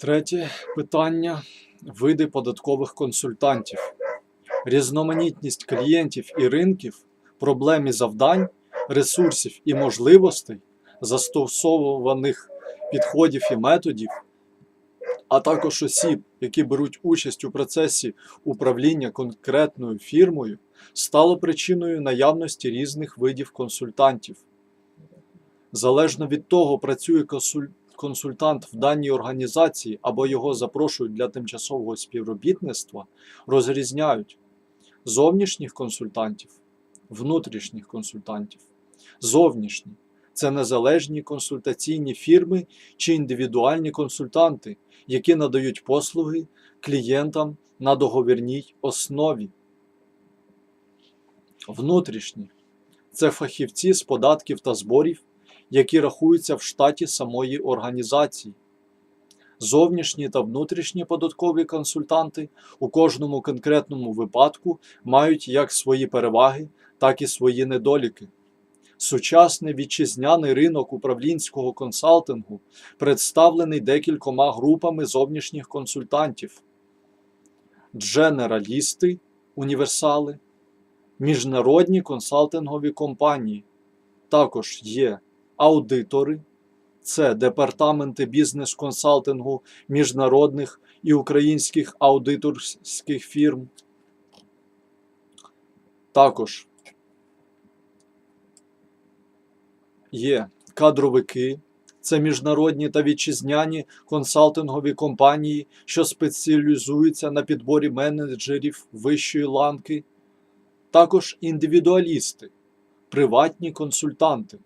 Третє питання види податкових консультантів. Різноманітність клієнтів і ринків, проблем і завдань, ресурсів і можливостей, застосовуваних підходів і методів, а також осіб, які беруть участь у процесі управління конкретною фірмою, стало причиною наявності різних видів консультантів. Залежно від того, працює консуль- консультант в даній організації або його запрошують для тимчасового співробітництва, розрізняють зовнішніх консультантів, внутрішніх консультантів. Зовнішні це незалежні консультаційні фірми чи індивідуальні консультанти, які надають послуги клієнтам на договірній основі. Внутрішні це фахівці з податків та зборів, які рахуються в штаті самої організації. Зовнішні та внутрішні податкові консультанти у кожному конкретному випадку мають як свої переваги, так і свої недоліки. Сучасний вітчизняний ринок управлінського консалтингу представлений декількома групами зовнішніх консультантів: дженералісти, універсали, міжнародні консалтингові компанії. Також є аудитори, це департаменти бізнес-консалтингу міжнародних і українських аудиторських фірм. Також є кадровики, це міжнародні та вітчизняні консалтингові компанії, що спеціалізуються на підборі менеджерів вищої ланки, також індивідуалісти, приватні консультанти.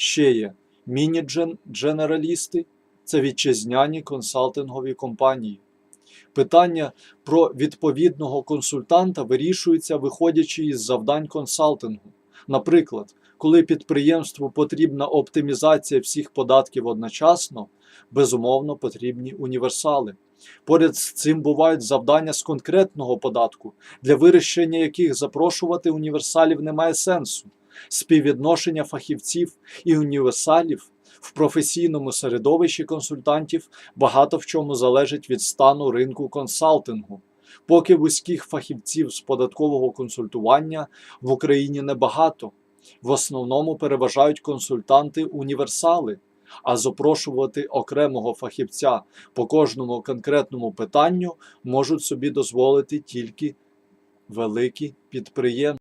Ще є міні-дженералісти, це вітчизняні консалтингові компанії. Питання про відповідного консультанта вирішується, виходячи із завдань консалтингу. Наприклад, коли підприємству потрібна оптимізація всіх податків одночасно, безумовно потрібні універсали. Поряд з цим бувають завдання з конкретного податку, для вирішення яких запрошувати універсалів немає сенсу. Співвідношення фахівців і універсалів в професійному середовищі консультантів багато в чому залежить від стану ринку консалтингу. Поки вузьких фахівців з податкового консультування в Україні небагато. В основному переважають консультанти-універсали, а запрошувати окремого фахівця по кожному конкретному питанню можуть собі дозволити тільки великі підприємства.